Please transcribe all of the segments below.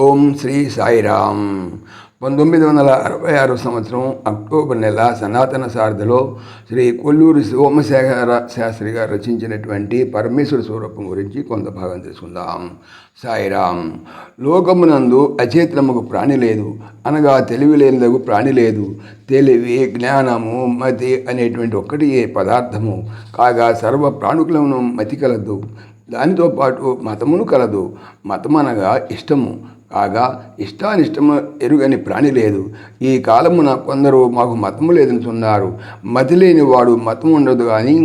ఓం శ్రీ సాయిరామ్. పంతొమ్మిది వందల అరవై ఆరు సంవత్సరం అక్టోబర్ నెల సనాతన సారథిలో శ్రీ కొల్లూరి సోమశేఖర శాస్త్రి గారు రచించినటువంటి పరమేశ్వర స్వరూపం గురించి కొంత భాగం తెలుసుకుందాం. సాయిరామ్ లోకమునందు అచేతనముకు ప్రాణి లేదు అనగా తెలివి లేనిదగు ప్రాణి లేదు తెలివి జ్ఞానము మతి అనేటువంటి ఒక్కటి ఏ పదార్థము కాగా సర్వ ప్రాణుకులను మతి కలదు. దానితో పాటు మతమును కలదు. మతం అనగా ఇష్టము. కాగా ఇష్టానిష్టము ఎరుగని ప్రాణి లేదు. ఈ కాలమున కొందరు మాకు మతము లేదనుచున్నారు మతి లేని వాడు మతం ఉండదు కానీ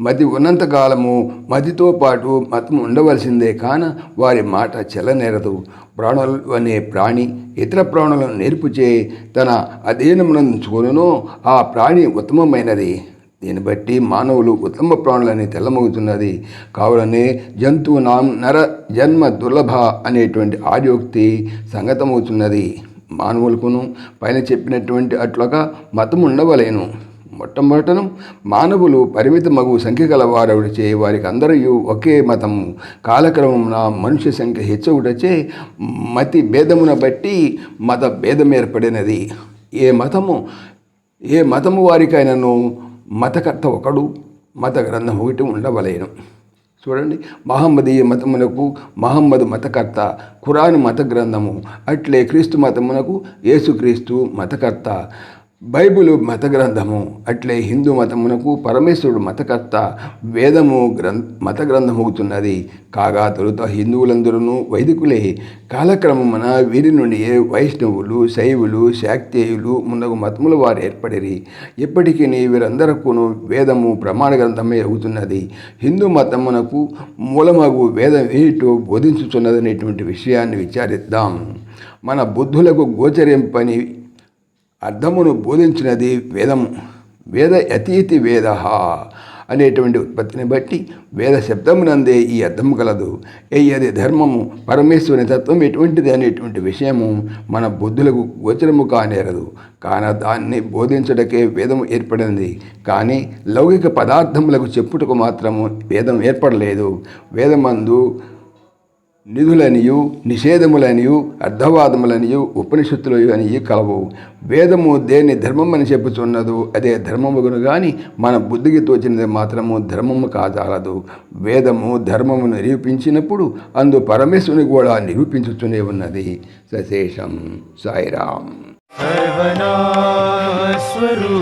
మతి ఉన్నంత కాలము మతితో పాటు మతం ఉండవలసిందే కాన వారి మాట చెల్లనేరదు ప్రాణులు అనే ప్రాణి ఇతర ప్రాణులను నేర్పుచే తన అధీనమునందుకును ఆ ప్రాణి ఉత్తమమైనది. దీన్ని బట్టి మానవులు ఉత్తమ ప్రాణులని తెల్లమవుతున్నది కావులనే జంతువునాం నర జన్మ దుర్లభ అనేటువంటి ఆర్యోక్తి సంగతమవుతున్నది. మానవులకును పైన చెప్పినటువంటి అట్లుగా మతం ఉండవలేను మొట్టమొదటను మానవులు పరిమిత మగు సంఖ్య గల వారవుడిచే వారికి అందరూ ఒకే మతము. కాలక్రమమున మనుష్య సంఖ్య హెచ్చవుటచే మతి భేదమున బట్టి మత భేదం ఏర్పడినది ఏ మతము ఏ మతము వారికైనాను మతకర్త ఒకడు మత గ్రంథం ఒకటి ఉండవలేను. చూడండి మహమ్మదీయ మతమునకు మహమ్మద్ మతకర్త ఖురాన్ మత గ్రంథము అట్లే క్రీస్తు మతమునకు యేసుక్రీస్తు మతకర్త. బైబిలు మత గ్రంథము అట్లే హిందూ మతమునకు పరమేశ్వరుడు మతకర్త వేదము గ్రం మత గ్రంథమవుతున్నది కాగా తొలుత హిందువులందరూ వైదికులే. కాలక్రమమున వీరి నుండి వైష్ణవులు శైవులు శాక్తేయులు మున్నగు మతముల వారు ఏర్పడిరి. ఇప్పటికీ వీరందరకును వేదము ప్రమాణ గ్రంథమే అవుతున్నది. హిందూ మతమునకు మూలమగు వేదం ఏమిటో బోధించుచున్నదనేటువంటి విషయాన్ని విచారిద్దాం. మన బుద్ధులకు గోచరింపని అర్థమును బోధించినది వేదము వేద అతీతి వేద అనేటువంటి ఉత్పత్తిని బట్టి వేద శబ్దమునందే ఈ అర్థము కలదు. అది ధర్మము పరమేశ్వరుని తత్వం ఎటువంటిది అనేటువంటి విషయము మన బుద్ధులకు గోచరము కానేరదు. కాన దాన్ని బోధించడకే వేదము ఏర్పడింది కానీ లౌకిక పదార్థములకు చెప్పుటకు మాత్రము వేదం ఏర్పడలేదు. వేదమందు నిధులనియు నిషేధములనియు అర్ధవాదములనియు ఉపనిషత్తులు అనియు కలవు. వేదము దేని ధర్మం అని చెప్పుచున్నదో అదే ధర్మముగును కానీ మన బుద్ధికి తోచినది మాత్రము ధర్మము కాజాలదు. వేదము ధర్మము నిరూపించినప్పుడు అందు పరమేశ్వరుని కూడా నిరూపించుచునే ఉన్నది. సశేషం సాయిరాం స్వరూ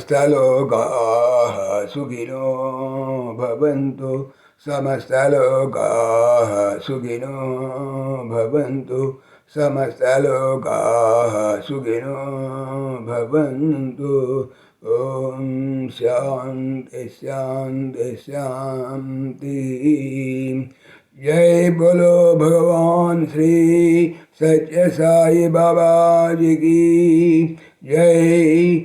समस्तलोकाः सुखिनो भवन्तु। समस्तलोकाः सुखिनो भवन्तु। समस्तलोकाः सुखिनो भवन्तु। ॐ शान्ति शान्ति शान्ति। जय बोलो भगवान श्री सत्य साई बाबा जी की। जय